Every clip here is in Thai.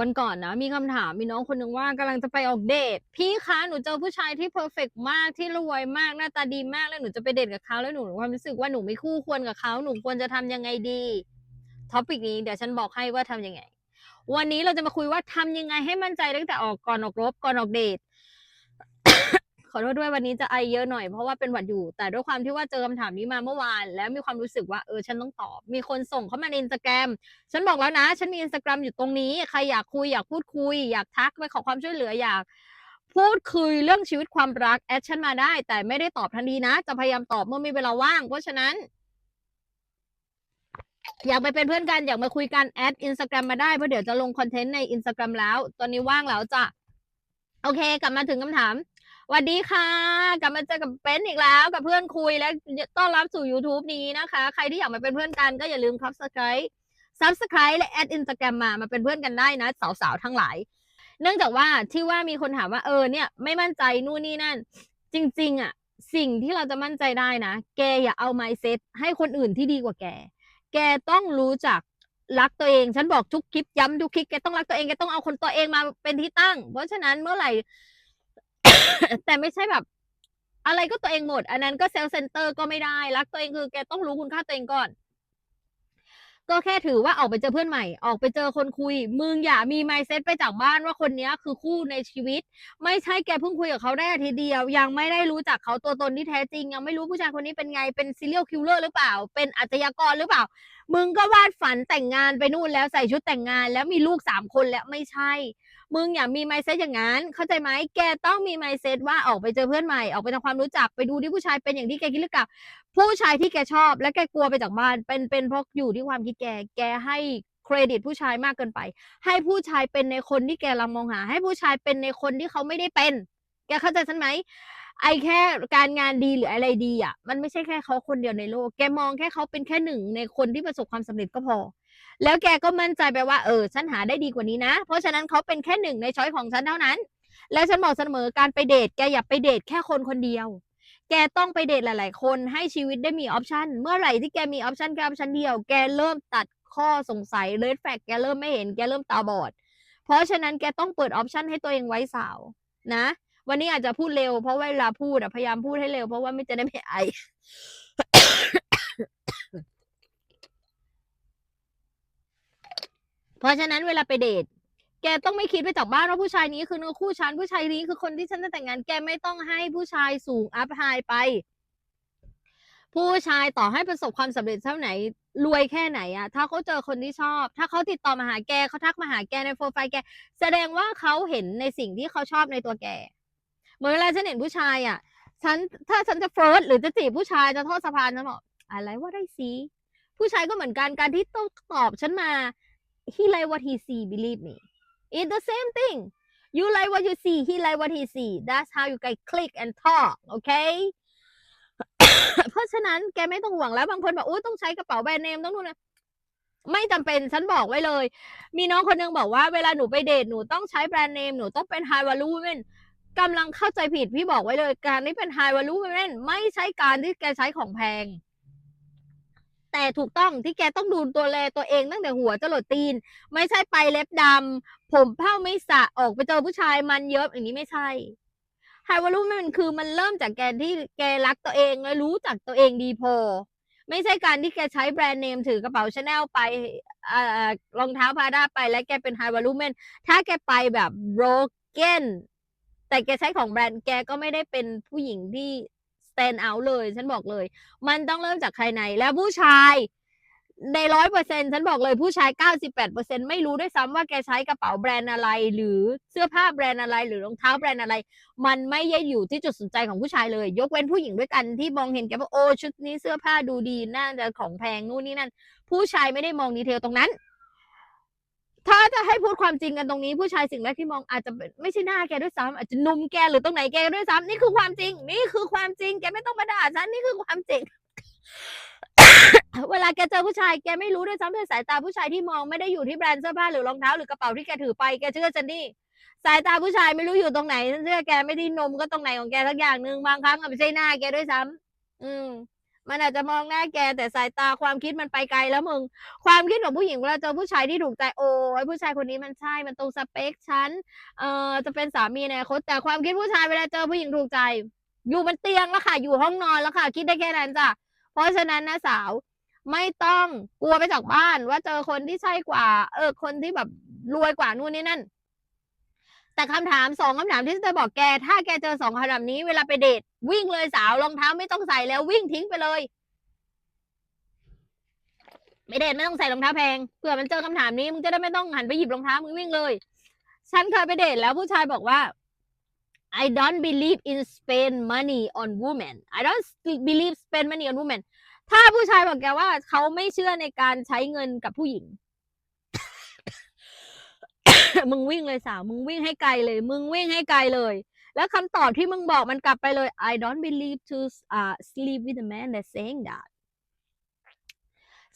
วันก่อนนะมีคำถามมีน้องคนหนึ่งว่ากำลังจะไปออกเดท พี่คะหนูเจอผู้ชายที่เพอร์เฟกมากที่รวยมากหน้าตาดีมากแล้วหนูจะไปเดทกับเขาแล้วหนูความรู้สึกว่าหนูไม่คู่ควรกับเขาหนูควรจะทำยังไงดีท็อปิกนี้เดี๋ยวฉันบอกให้ว่าทำยังไง วันนี้เราจะมาคุยว่าทำยังไงให้มั่นใจตั้งแต่ออกก่อนออกรบก่อนออกเดท ขอโทษด้วยวันนี้จะไอเยอะหน่อยเพราะว่าเป็นหวัดอยู่ แต่ด้วยความที่ว่าเจอคำถามนี้มาเมื่อวาน แล้วมีความรู้สึกว่าเออฉันต้องตอบ มีคนส่งเข้ามาในอินสตาแกรมฉันบอกแล้วนะ ฉันมีอินสตาแกรมอยู่ตรงนี้ ใครอยากคุยอยากพูดคุย อยากทักไปขอความช่วยเหลืออยากพูดคุยเรื่องชีวิตความรักแอดฉันมาได้ แต่ไม่ได้ตอบทันทีนะ จะพยายามตอบเมื่อมีเวลาว่าง เพราะฉะนั้น อยากไปเป็นเพื่อนกันอยากมาคุยกันแอดอินสตาแกรมมาได้เพราะเดี๋ยวจะลงคอนเทนต์ในอินสตาแกรมแล้ว ตอนนี้ว่างแล้วจ้ะโอเค กลับมาถึงคำถาม วัสดีค่ะ กลับมาเจอกับเป็นอีกแล้วกับเพื่อนคุยและต้อนรับสู่ YouTube นี้นะคะ ใครที่อยากมาเป็นเพื่อนกันก็อย่าลืม subscribe subscribe และแอดอินสตาแกรมมามาเป็นเพื่อนกันได้นะ สาวๆ ทั้งหลาย เนื่องจากว่าที่ว่ามีคนถามว่าเออเนี่ย ไม่มั่นใจนู่นนี่นั่น จริง ๆ อะ สิ่งที่เราจะมั่นใจได้นะ แกอย่าเอา mindset ให้คนอื่นที่ดีกว่าแก แกต้องรู้จักรักตัวเอง ฉันบอกทุกคลิปย้ำทุกคลิปแกต้องรักตัวเองแกต้องเอาคนตัวเองมาเป็นที่ตั้ง เพราะฉะนั้นเมื่อไหร่ แต่ไม่ใช่แบบ อะไรก็ตัวเองหมด อันนั้นก็เซลเซนเตอร์ก็ไม่ได้ รักตัวเองคือแกต้องรู้คุณค่าตัวเองก่อน ก็แค่ถือว่าออกไปเจอเพื่อนใหม่ ออกไปเจอคนคุย มึงอย่ามีไมเซ็ตไปจากบ้านว่าคนนี้คือคู่ในชีวิต ไม่ใช่แกเพิ่งคุยกับเขาได้อาทีเดียว ยังไม่ได้รู้จักเขาตัวตนที่แท้จริง ยังไม่รู้ผู้ชายคนนี้เป็นไง เป็นซีเรียลคิลเลอร์หรือเปล่า เป็นอาชญากรหรือเปล่า มึงก็วาดฝันแต่งงานไปนู่นแล้วใส่ชุดแต่งงาน แล้วมีลูกสามคนแล้วไม่ใช่ มึงอย่ามีไมเซ็ตอย่างนั้น เข้าใจไหมแกต้องมีไมเซ็ตว่าออกไปเจอเพื่อนใหม่ออกไปทำความรู้จักไปดูที่ผู้ชายเป็นอย่างที่แกคิดหรือเปล่าผู้ชายที่แกชอบ และแกกลัวไปจากบ้านเป็นเป็นเพราะอยู่ที่ความคิดแกแกให้เครดิตผู้ชายมากเกินไป ให้ผู้ชายเป็นในคนที่แกลังมองหา ให้ผู้ชายเป็นในคนที่เขาไม่ได้เป็น แกเข้าใจฉันไหมไอแค่การงานดีหรืออะไรดีอะ มันไม่ใช่แค่เขาคนเดียวในโลก แกมองแค่เขาเป็นแค่หนึ่งในคนที่ประสบความสำเร็จก็พอ แล้วแกก็มั่นใจไปว่าเออฉันหาได้ดีกว่านี้นะ เพราะฉะนั้นเขาเป็นแค่หนึ่งในช้อยของฉันเท่านั้น แล้วฉันบอกเสมอการไปเดทแกอย่าไปเดทแค่คนคนเดียว แกต้องไปเดทหลาย ๆ คนให้ชีวิตได้มีออปชันเมื่อไหร่ที่แกมีออปชันแค่ออปชันเดียว แกเริ่มตัดข้อสงสัยเลดแฟกแกเริ่มไม่เห็นแกเริ่มตาบอด เพราะฉะนั้นแกต้องเปิดออปชันให้ตัวเองไว้สาวนะ วันนี้อาจจะพูดเร็วเพราะเวลาพูดพยายามพูดให้เร็วเพราะว่าไม่จะได้ไม่ไอ เพราะฉะนั้นเวลาไปเดท แกต้องไม่คิดไปจากบ้านว่าผู้ชายนี้คือเนื้อคู่ฉันผู้ชายนี้คือคนที่ฉันจะแต่งงาน แกไม่ต้องให้ผู้ชายสูงอัพไฮไป ผู้ชายต่อให้ประสบความสำเร็จเท่าไหนรวยแค่ไหนอะถ้าเขาเจอคนที่ชอบ ถ้าเขาติดต่อมาหาแกเขาทักมาหาแกในโปรไฟล์แก แสดงว่าเขาเห็นในสิ่งที่เขาชอบในตัวแกเหมือนเวลาฉันเห็นผู้ชายอะฉันถ้าฉันจะเฟิร์สหรือจะจีบผู้ชายจะทอดสะพานฉันบอกอะไรว่าได้สีผู้ชายก็เหมือนกันการที่ต้องตอบฉันมา he like what he see believe me it's the same thing you like what you see he like what he see that's how you guys click and talk okay เพราะฉะนั้นแกไม่ต้องห่วงแล้วบางคนบอกโอ้ต้องใช้กระเป๋าแบรนด์เนมต้องนู่นนะไม่จำเป็นฉันบอกไว้เลย มีน้องคนนึงบอกว่าเวลาหนูไปเดทหนูต้องใช้แบรนด์เนมหนูต้องเป็น high value women กำลังเข้าใจผิดพี่บอกไว้เลย การที่เป็น high value women ไม่ใช่การที่แกใช้ของแพง แต่ถูกต้องที่แกต้องดูตัวแลตัวเองตั้งแต่หัวจรดตีน ไม่ใช่ไปเล็บดำผมเผ้าไม่สะออกไปเจอผู้ชายมันเยอะอย่างนี้ไม่ใช่ไฮวารุ่มันคือมันเริ่มจากแกที่แกรักตัวเองและรู้จักตัวเองดีพอ ไม่ใช่การที่แกใช้แบรนด์เนมถือกระเป๋าชาแนลไปเอ่อรองเท้าพาด้าไปแล้วแกเป็นไฮวารุเมนถ้าแกไปแบบ broken แต่แกใช้ของแบรนด์แกก็ไม่ได้เป็นผู้หญิงที่ stand out เลย ฉันบอกเลย มันต้องเริ่มจากภายใน แล้วผู้ชายในร้อยเปอร์เซ็นฉันบอกเลยผู้ชายเก้าสิบแปดเปอร์เซ็นไม่รู้ด้วยซ้ำว่าแกใช้กระเป๋าแบรนด์อะไร หรือเสื้อผ้าแบรนด์อะไร หรือรองเท้าแบรนด์อะไร มันไม่ได้อยู่ที่จุดสนใจของผู้ชายเลย ยกเว้นผู้หญิงด้วยกันที่มองเห็นแกว่าโอ้ชุดนี้เสื้อผ้าดูดีน่าจะของแพงนู่นนี่นั่น ผู้ชายไม่ได้มองดีเทลตรงนั้น ถ้าจะให้พูดความจริงกันตรงนี้ผู้ชายสิ่งแรกที่มองอาจจะไม่ใช่หน้าแกด้วยซ้ำอาจจะนุมแกหรือตรงไหนแกด้วยซ้ำนี่คือความจริง นี่คือความจริง แกไม่ต้องมาด่าฉันนี่คือความจริง เวลาแกเจอผู้ชายแกไม่รู้ด้วยซ้ำด้วยสายตาผู้ชายที่มองไม่ได้อยู่ที่แบรนด์เสื้อผ้าหรือรองเท้าหรือกระเป๋าที่แกถือไปแกเชื่อฉันดิสายตาผู้ชายไม่รู้อยู่ตรงไหนฉันเชื่อแกไม่ได้นมก็ตรงไหนของแกสักอย่างหนึ่งบางครั้งอาจไม่ใช่หน้าแกด้วยซ้ำอืม มันอาจจะมองหน้าแกแต่สายตาความคิดมันไปไกลแล้วมึง ความคิดของผู้หญิงเวลาเจอผู้ชายที่ถูกใจโอ้ยผู้ชายคนนี้มันใช่มันตรงสเปคฉันเอ่อจะเป็นสามีในอนาคตแต่ความคิดผู้ชายเวลาเจอผู้หญิงถูกใจ อยู่บนเตียงแล้วค่ะ อยู่ห้องนอนแล้วค่ะ คิดได้แค่นั้นจ้ะเพราะฉะนั้นนะสาวไม่ต้องกลัวไปจากบ้านว่าเจอคนที่ใช่กว่า เออคนที่แบบรวยกว่านู่นนี่นั่น แต่คำถามสองคำถามที่จะบอกแก ถ้าแกเจอสองคำถามนี้เวลาไปเดทวิ่งเลยสาวรองเท้าไม่ต้องใส่แล้ววิ่งทิ้งไปเลยไม่เดทไม่ต้องใส่รองเท้าแพงเผื่อมันเจอคำถามนี้มึงจะได้ไม่ต้องหันไปหยิบรองเท้ามึงวิ่งเลย ฉันเคยไปเดทแล้วผู้ชายบอกว่า I don't believe in spend money on women I don't believe spend money on women ถ้าผู้ชายบอกแกว่าเขาไม่เชื่อในการใช้เงินกับผู้หญิง มึงวิ่งเลยสาว มึงวิ่งให้ไกลเลย มึงวิ่งให้ไกลเลย แล้วคำตอบที่มึงบอกมันกลับไปเลย I don't believe to uh, sleep with a man that saying that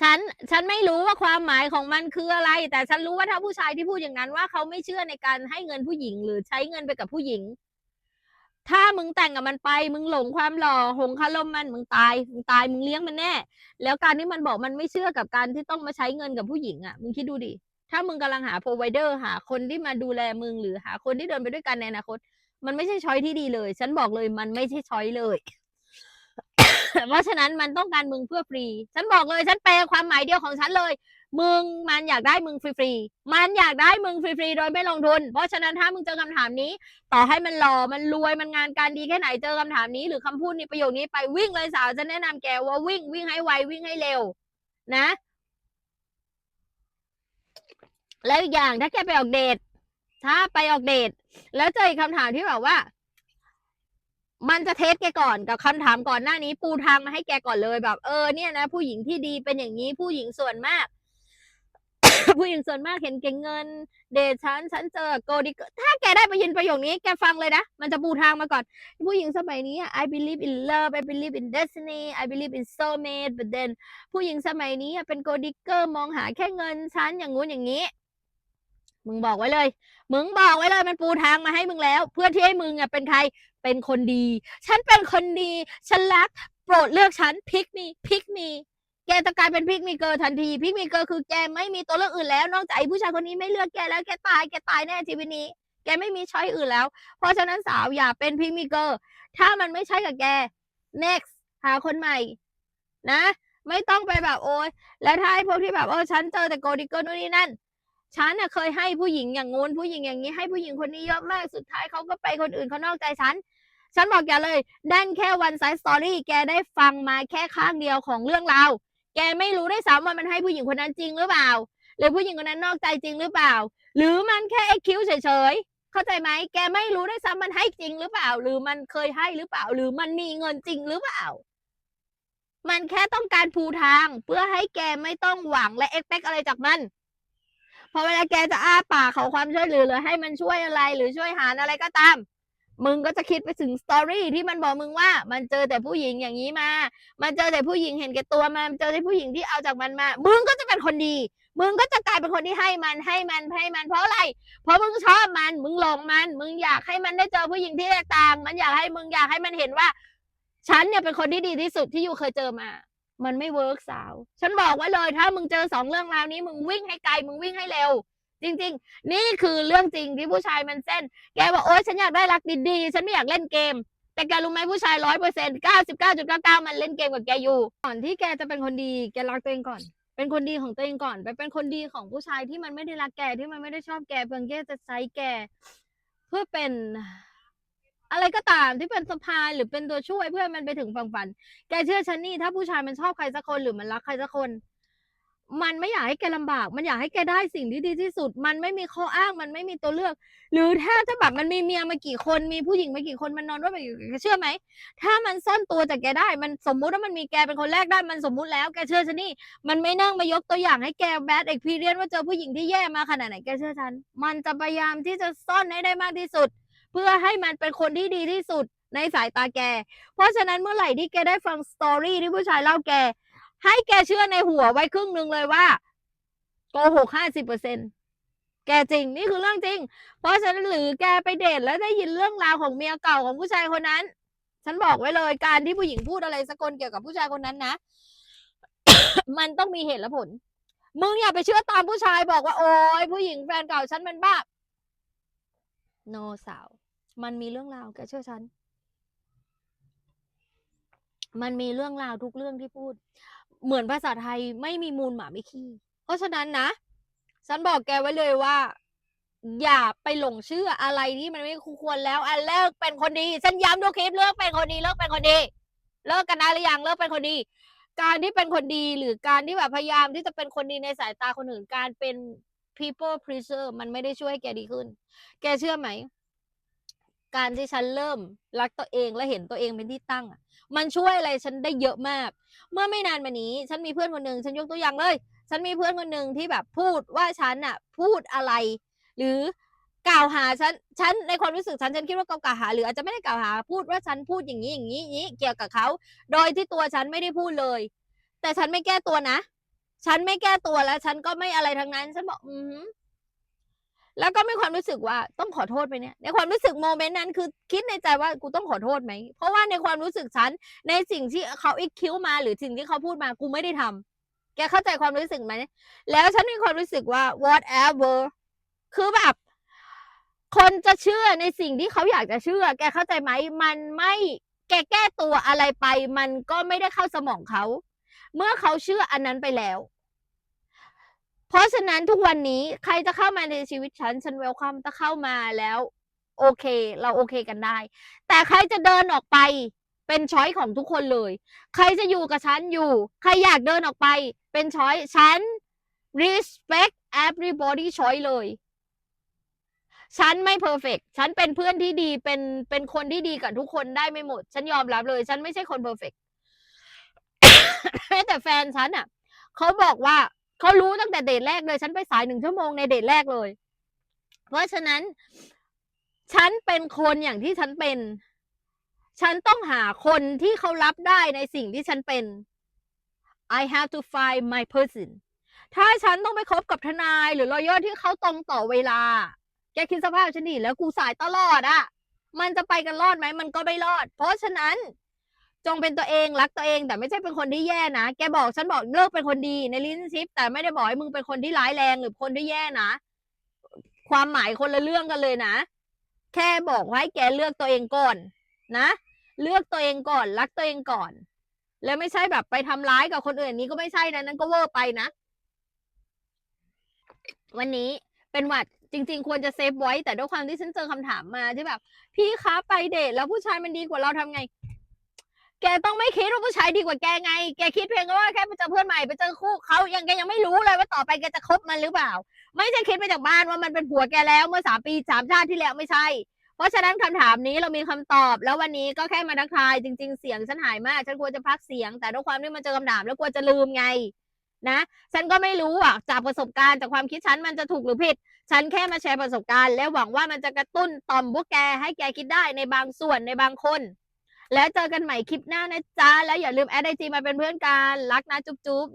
ฉันฉันไม่รู้ว่าความหมายของมันคืออะไร แต่ฉันรู้ว่าถ้าผู้ชายที่พูดอย่างนั้นว่าเขาไม่เชื่อในการให้เงินผู้หญิง หรือใช้เงินไปกับผู้หญิง ถ้ามึงแต่งกับมันไป มึงหลงความหล่อหงคารมมันมึงตายมึงตายมึงเลี้ยงมันแน่ แล้วการที่มันบอกมันไม่เชื่อกับการที่ต้องมาใช้เงินกับผู้หญิงอะมึงคิดดูดิ ถ้ามึงกำลังหา provider หาคนที่มาดูแลมึงหรือหาคนที่เดินไปด้วยกันในอนาคต มันไม่ใช่ช้อยที่ดีเลย ฉันบอกเลยมันไม่ใช่ช้อยเลย เพราะฉะนั้นมันต้องการมึงเพื่อฟรี ฉันบอกเลย ฉันแปลความหมายเดียวของฉันเลย มึงมันอยากได้มึงฟรีๆ มันอยากได้มึงฟรีๆ โดยไม่ลงทุน เพราะฉะนั้นถ้ามึงเจอคำถามนี้ ต่อให้มันหล่อ มันรวย มันงานการดีแค่ไหน เจอคำถามนี้ หรือคำพูดนี้ประโยคนี้ไปวิ่งเลยสาว จะแนะนำแกว่าวิ่งวิ่งให้ไววิ่งให้เร็ว นะ แล้วอีกอย่างถ้าแกไปออกเดทถ้าไปออกเดทแล้วเจออีกคำถามที่แบบว่า มันจะเทสแกก่อนกับคำถามก่อนหน้านี้ ปูทางมาให้แกก่อนเลยแบบ เออเนี่ยนะผู้หญิงที่ดีเป็นอย่างนี้ผู้หญิงส่วนมาก ผู้หญิงส่วนมากเห็นเก่งเงิน เดทฉันฉันเจอโกดิถ้าแกได้ไปยินประโยคนี้แกฟังเลยนะ มันจะปูทางมาก่อน ผู้หญิงสมัยนี้อะ I believe in love I believe in destiny I believe in soulmate but then ผู้หญิงสมัยนี้เป็นโกดิเกอร์มองหาแค่เงินฉันอย่างงู้นอย่างนี้ มึงบอกไว้เลย มึงบอกไว้เลยมันปูทางมาให้มึงแล้ว เพื่อที่ให้มึงอะเป็นใครเป็นคนดี ฉันเป็นคนดี ฉันรัก โปรดเลือกฉันพิกมีพิกมีแกจะกลายเป็นพิกมีเกอร์ทันทีพิกมีเกอร์คือแกไม่มีตัวเลือกอื่นแล้ว นอกจากไอ้ผู้ชายคนนี้ไม่เลือกแกแล้วแกตายแกตายแน่ชีวิตนี้ แกไม่มีช้อยอื่นแล้ว เพราะฉะนั้นสาวอย่าเป็นพิกมีเกอร์ถ้ามันไม่ใช่กับแก next หาคนใหม่ นะ ไม่ต้องไปแบบโอ๊ยแล้วถ้าไอ้พวกที่แบบเออฉันเจอแต่โกดิเกอร์นู่นนี่นั่น ฉันน่ะเคยให้ผู้หญิงอย่างงู้นผู้หญิงอย่างนี้ให้ผู้หญิงคนนี้เยอะมากสุดท้ายเขาก็ไปคนอื่นเขานอกใจฉัน ฉันบอกแกเลยดันแค่วันไซส์สตอรี่แกได้ฟังมาแค่ข้างเดียวของเรื่องราวแกไม่รู้ได้วยซ้ำว่ามันให้ผู้หญิงคนนั้นจริงหรือเปล่า หรือผู้หญิงคนนั้นนอกใจจริงหรือเปล่า หรือมันแค่ไอคิวเฉยๆเข้าใจไหมแกไม่รู้ได้ซ้ำมันให้จริงหรือเปล่า หรือมันเคยให้หรือเปล่า หรือมันมีเงินจริงหรือเปล่ามันแค่ต้องการภูทางเพื่อให้แกไม่ต้องหวังและเอ็กเปกอะไรจากมัน พอเวลาแกจะอ้าปากขอความช่วยเหลือหรือให้มันช่วยอะไรหรือช่วยหาอะไรก็ตาม มึงก็จะคิดไปถึงสตอรี่ที่มันบอกมึงว่า มันเจอแต่ผู้หญิงอย่างนี้มา มันเจอแต่ผู้หญิงเห็นแก่ตัวมามันเจอแต่ผู้หญิงที่เอาจากมันมา มึงก็จะเป็นคนดี มึงก็จะกลายเป็นคนที่ให้มันให้มันให้มันเพราะอะไร เพราะมึงชอบมัน มึงหลงมัน มึงอยากให้มันได้เจอผู้หญิงที่แตกต่าง มันอยากให้มึงอยากให้มันเห็นว่า ฉันเนี่ยเป็นคนที่ดีที่สุดที่อยู่เคยเจอมา มันไม่เวิร์กสาว ฉันบอกไว้เลย ถ้ามึงเจอสองเรื่องราวนี้ มึงวิ่งให้ไกล มึงวิ่งให้เร็ว จริง ๆ นี่คือเรื่องจริงที่ผู้ชายมันเส้น แกบอกโอ๊ยฉันอยากได้รักดีๆ ฉันไม่อยากเล่นเกม แต่แกรู้ไหมผู้ชายร้อยเปอร์เซ็นต์เก้าสิบเก้าจุดเก้าเก้ามันเล่นเกมกับแกอยู่ ก่อนที่แกจะเป็นคนดี แกรักตัวเองก่อน เป็นคนดีของตัวเองก่อน ไปเป็นคนดีของผู้ชายที่มันไม่ได้รักแก ที่มันไม่ได้ชอบแก เพียงแค่จะใช้แก เพื่อเป็น อะไรก็ตามที่เป็นสะพานหรือเป็นตัวช่วยเพื่อมันไปถึงฝั่งฝัน แกเชื่อฉันนี่ถ้าผู้ชายมันชอบใครสักคนหรือมันรักใครสักคน มันไม่อยากให้แกลำบาก มันอยากให้แกได้สิ่งที่ดีที่สุด มันไม่มีข้ออ้างมันไม่มีตัวเลือก หรือถ้าจะแบบมันมีเมียมากี่คนมีผู้หญิงมากี่คนมันนอนด้วยไปกี่คนแกเชื่อไหมถ้ามันซ่อนตัวจากแกได้ มันสมมุติว่ามันมีแกเป็นคนแรกได้มันสมมุติแล้วแกเชื่อฉันนี่มันไม่นั่งมายกตัวอย่างให้แกแบดเอ็กพีเรียนว่าเจอผู้หญิงที่แย่มาขนาดไหนแกเชื่อฉัน มันจะพยายามที่จะซ่อนให้ได้มากที่สุด เพื่อให้มันเป็นคนที่ดีที่สุดในสายตาแก เพราะฉะนั้นเมื่อไหร่ที่แกได้ฟังสตอรี่ที่ผู้ชายเล่าแก ให้แกเชื่อในหัวไว้ครึ่งหนึ่งเลยว่าโกหกห้าสิบเปอร์เซ็นแกจริงนี่คือเรื่องจริง เพราะฉะนั้นหรือแกไปเดทแล้วได้ยินเรื่องราวของเมียเก่าของผู้ชายคนนั้น ฉันบอกไว้เลยการที่ผู้หญิงพูดอะไรสักคนเกี่ยวกับผู้ชายคนนั้นนะ มันต้องมีเหตุและผล มึงอย่าไปเชื่อตามผู้ชายบอกว่า โอ้ยผู้หญิงแฟนเก่าฉันมันบ้า โนสาว มันมีเรื่องราวแกเชื่อฉัน มันมีเรื่องราวทุกเรื่องที่พูด เหมือนภาษาไทยไม่มีมูลหมาไม่ขี้ เพราะฉะนั้นนะ ฉันบอกแกไว้เลยว่า อย่าไปหลงเชื่ออะไรที่มันไม่ควรแล้ว อันเลิกเป็นคนดี ฉันย้ำทุกคลิปเลิกเป็นคนดีเลิกเป็นคนดี เลิกกันได้หรือยังเลิกเป็นคนดี การที่เป็นคนดีหรือการที่แบบพยายามที่จะเป็นคนดีในสายตาคนอื่นการเป็น people pleaser มันไม่ได้ช่วยให้แกดีขึ้น แกเชื่อไหม การที่ฉันเริ่มรักตัวเองและเห็นตัวเองเป็นที่ตั้งอะมันช่วยอะไรฉันได้เยอะมาก เมื่อไม่นานมานี้ ฉันมีเพื่อนคนหนึ่งฉันยกตัวอย่างเลย ฉันมีเพื่อนคนหนึ่งที่แบบพูดว่าฉันอะพูดอะไร หรือกล่าวหาฉันฉันในความรู้สึกฉันฉันคิดว่าเขากล่าวหา หรืออาจจะไม่ได้กล่าวหา พูดว่าฉันพูดอย่างนี้อย่างนี้อย่างนี้เกี่ยวกับเขา โดยที่ตัวฉันไม่ได้พูดเลย แต่ฉันไม่แก้ตัวนะ ฉันไม่แก้ตัวแล้ว ฉันก็ไม่อะไรทั้งนั้น ฉันบอก อือหือ แล้วก็มีความรู้สึกว่าต้องขอโทษไปเนี่ย ในความรู้สึกโมเมนต์นั้นคือคิดในใจว่ากูต้องขอโทษไหม เพราะว่าในความรู้สึกฉันในสิ่งที่เขาอีกคิ้วมาหรือสิ่งที่เขาพูดมากูไม่ได้ทำแกเข้าใจความรู้สึกไหม แล้วฉันมีความรู้สึกว่า whatever คือแบบ คนจะเชื่อในสิ่งที่เขาอยากจะเชื่อ แกเข้าใจไหม มันไม่แกแก้ตัวอะไรไป มันก็ไม่ได้เข้าสมองเขา เมื่อเขาเชื่ออันนั้นไปแล้ว เพราะฉะนั้นทุกวันนี้ใครจะเข้ามาในชีวิตฉัน ฉันเวลคัมจะเข้ามาแล้ว โอเค เราโอเคกันได้ แต่ใครจะเดินออกไปเป็นช้อยของทุกคนเลย ใครจะอยู่กับฉันอยู่ ใครอยากเดินออกไป เป็นช้อยฉัน respect everybody choice เลย ฉันไม่เพอร์เฟกฉันเป็นเพื่อนที่ดี เป็น เป็นคนที่ดีกับทุกคนได้ไม่หมด ฉันยอมรับเลย ฉันไม่ใช่คนเพอร์เฟกแม้แต่แฟนฉันอะ เขาบอกว่า เขารู้ตั้งแต่เดทแรกเลย ฉันไปสายหนึ่งชั่วโมงในเดทแรกเลย เพราะฉะนั้น ฉันเป็นคนอย่างที่ฉันเป็น ฉันต้องหาคนที่เขารับได้ในสิ่งที่ฉันเป็น I have to find my person ถ้าฉันต้องไปคบกับทนาย หรือรอยอที่เขาตรงต่อเวลา แกคิดสภาพฉันดิแล้วกูสายตลอดอะมันจะไปกันรอดไหม มันก็ไม่รอด เพราะฉะนั้น จงเป็นตัวเองรักตัวเอง แต่ไม่ใช่เป็นคนที่แย่นะ แกบอกฉันบอกเลิกเป็นคนดีในลิ้นชิป แต่ไม่ได้บอกให้มึงเป็นคนที่ร้ายแรงหรือคนที่แย่นะ ความหมายคนละเรื่องกันเลยนะ แค่บอกให้แกเลือกตัวเองก่อนนะ เลือกตัวเองก่อน รักตัวเองก่อน แล้วไม่ใช่แบบไปทำร้ายกับคนอื่นนี้ก็ไม่ใช่นะนั่นก็เวอร์ไปนะ วันนี้เป็นหวัดจริง ๆ ควรจะเซฟไว้แต่ด้วยความที่ฉันเจอคำถามมาที่แบบ พี่คะไปเดทแล้วผู้ชายมันดีกว่าเราทำไง แกต้องไม่คิดว่าผู้ชายดีกว่าแกไง แกคิดเพียงว่าแค่ไปเจอเพื่อนใหม่ไปเจอคู่เขายังแกยังไม่รู้เลยว่าต่อไปแกจะคบมันหรือเปล่า ไม่ใช่คิดไปจากบ้านว่ามันเป็นผัวแกแล้วเมื่อสามปีสามชาติที่แล้วไม่ใช่ เพราะฉะนั้นคำถามนี้เรามีคำตอบ แล้ววันนี้ก็แค่มาทักทายจริง ๆ เสียงฉันหายมาก ฉันควรจะพักเสียง แต่ด้วยความที่มันเจอคำถามแล้วกลัวจะลืมไงนะฉันก็ไม่รู้อะจากประสบการณ์จากความคิดฉันมันจะถูกหรือผิด ฉันแค่มาแชร์ประสบการณ์ และหวังว่ามันจะกระตุ้นต่อมพวกแกให้แกคิดได้ในบางส่วนในบางคน แล้วเจอกันใหม่คลิปหน้านะจ๊ะ แล้วอย่าลืมแอดไอจีมาเป็นเพื่อนกัน รักนะจุ๊บจุ๊บ